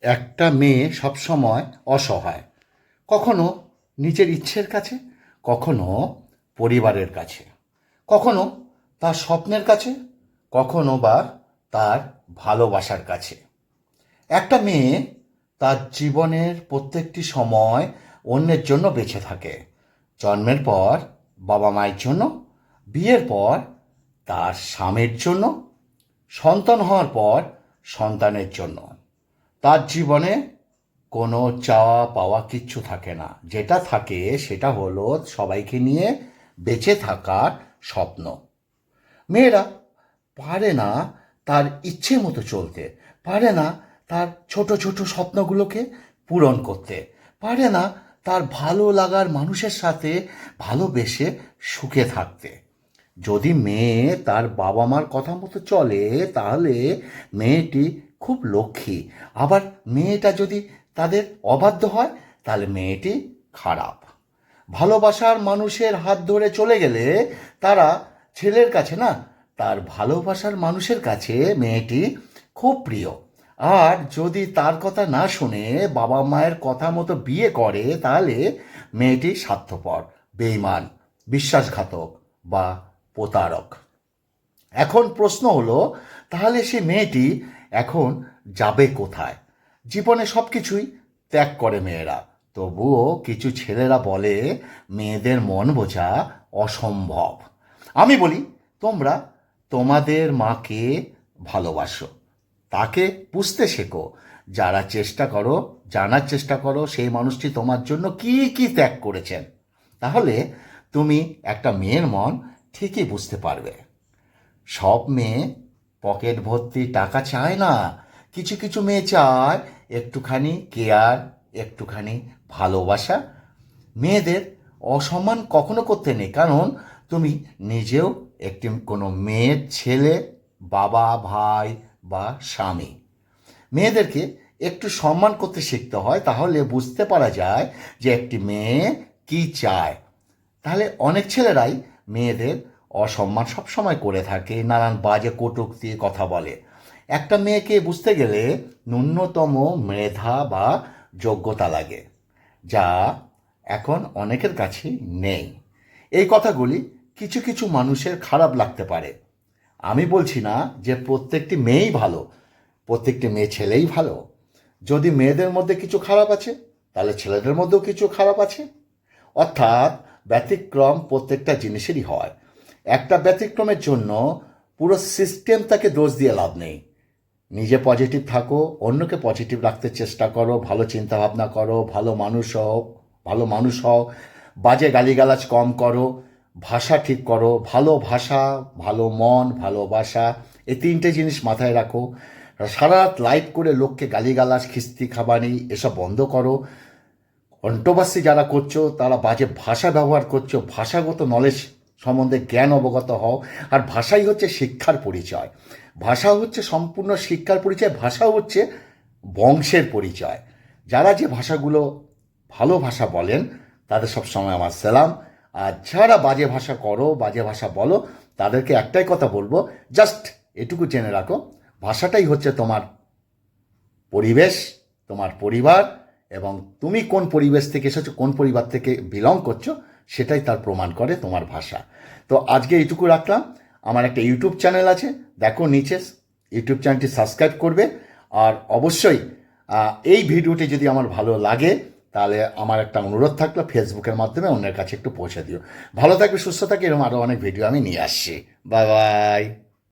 একটা মেয়ে সবসময় অসহায়। কখনো নিজের ইচ্ছের কাছে, কখনো পরিবারের কাছে। কখনো তার স্বপ্নের কাছে, কখনো বা তার ভালোবাসার কাছে। একটা মেয়ে তার জীবনের প্রত্যেকটি সময় অন্যের জন্য বেঁচে থাকে। জন্মের পর বাবা মায়ের জন্য, বিয়ের পর তার স্বামীর জন্য, সন্তান হওয়ার পর সন্তানের জন্য। তার জীবনে কোনো চাওয়া পাওয়া কিচ্ছু থাকে না। যেটা থাকে সেটা হলো সবাইকে নিয়ে বেঁচে থাকার স্বপ্ন। মেয়েরা পারে না তার ইচ্ছে মতো চলতে, পারে না তার ছোট ছোট স্বপ্নগুলোকে পূরণ করতে, পারে না তার ভালো লাগার মানুষের সাথে ভালোবেসে সুখে থাকতে। যদি মেয়ে তার বাবা মার কথা মতো চলে, তাহলে মেয়েটি খুব লক্ষ্মী। আবার মেয়েটা যদি তাদের অবাধ্য হয়, তাহলে মেয়েটি খারাপ। ভালোবাসার মানুষের হাত ধরে চলে গেলে তারা ছেলের কাছে না, তার ভালোবাসার মানুষের কাছে মেয়েটি খুব প্রিয়। আর যদি তার কথা না শুনে বাবা মায়ের কথা মতো বিয়ে করে, তাহলে মেয়েটি স্বার্থপর বেইমান বিশ্বাসঘাতক বা প্রতারক। এখন প্রশ্ন হলো তাহলে সে মেয়েটি এখন যাবে কোথায়? জীবনে সব কিছুই ত্যাগ করে মেয়েরা। তবুও কিছু ছেলেরা বলে, মেয়েদের মন বোঝা অসম্ভব। আমি বলি, তোমরা তোমাদের মাকে ভালোবাসো। তাকে বুঝতে শেখো। যারা চেষ্টা করো, জানার চেষ্টা করো, সেই মানুষটি তোমার জন্য কি কি ত্যাগ করেছেন। তাহলে তুমি একটা মেয়ের মন ঠিকই বুঝতে পারবে। সব মেয়ে পকেট ভর্তি টাকা চায় না। কিছু কিছু মেয়ে চায় একটুখানি কেয়ার, একটুখানি ভালোবাসা। মেয়েদের অসম্মান কখনো করতে নেই। কারণ তুমি নিজেও একটি কোনো মেয়ের ছেলে, বাবা, ভাই বা স্বামী। মেয়েদেরকে একটু সম্মান করতে শিখতে হয়, তাহলে বুঝতে পারা যায় যে একটি মেয়ে কি চায়। তাহলে অনেক ছেলেরাই মেয়েদের অসম্মান সবসময় করে থাকে, নানান বাজে কটুক্তি কথা বলে। একটা মেয়েকে বুঝতে গেলে ন্যূনতম মেধা বা যোগ্যতা লাগে, যা এখন অনেকের কাছে নেই। এই কথাগুলি কিছু কিছু মানুষের খারাপ লাগতে পারে। আমি বলছি না যে প্রত্যেকটি মেয়েই ভালো, প্রত্যেকটি মেয়ে ছেলেই ভালো। যদি মেয়েদের মধ্যে কিছু খারাপ আছে, তাহলে ছেলেদের মধ্যেও কিছু খারাপ আছে। অর্থাৎ ব্যতিক্রম প্রত্যেকটা জিনিসেরই হয়। একটা ব্যতিক্রমের জন্য পুরো সিস্টেম তাকে দোষ দিয়ে লাভ নেই। নিজে পজিটিভ থাকো, অন্যকে পজিটিভ রাখতে চেষ্টা করো, ভালো চিন্তা ভাবনা করো, ভালো মানুষ হও, ভালো মানুষ হও, বাজে গালিগালাজ কম করো, ভাষা ঠিক করো, ভালো ভাষা, ভালো মন ভালোবাসা এই তিনটে জিনিস মাথায় রাখো। সারা রাত লাইট করে লোককে গালিগালাজ, খিস্তি, খাবানি, এসব বন্ধ করো। কণ্ঠবাসী যারা করছ, তারা বাজে ভাষা ব্যবহার করছ, ভাষাগত নলেজ সম্বন্ধে জ্ঞান অবগত হও। আর ভাষাই হচ্ছে শিক্ষার পরিচয়। ভাষা হচ্ছে সম্পূর্ণ শিক্ষার পরিচয়, ভাষা হচ্ছে বংশের পরিচয়। যারা যে ভাষাগুলো ভালো ভাষা বলেন, তাদের সব সময় আমার সালাম। আর যারা বাজে ভাষা করো, বাজে ভাষা বলো, তাদেরকে একটাই কথা বলব, জাস্ট এটুকু জেনে রাখো, ভাষাটাই হচ্ছে তোমার পরিবেশ, তোমার পরিবার, এবং তুমি কোন পরিবেশ থেকে এসেছ, কোন পরিবার থেকে বিলং করছ সেটাই তার প্রমাণ করে তোমার ভাষা। তো আজকে এইটুকু রাখলাম। আমার একটা ইউটিউব চ্যানেল আছে, দেখো নিচে। ইউটিউব চ্যানেলটি সাবস্ক্রাইব করবে। আর অবশ্যই এই ভিডিওটি যদি আমার ভালো লাগে, তাহলে আমার একটা অনুরোধ থাকল, ফেসবুকের মাধ্যমে অন্যের কাছে একটু পৌঁছে দিও। ভালো থাকবে, সুস্থ থাকবে, এরকম আরও অনেক ভিডিও আমি নিয়ে আসছি। Bye bye.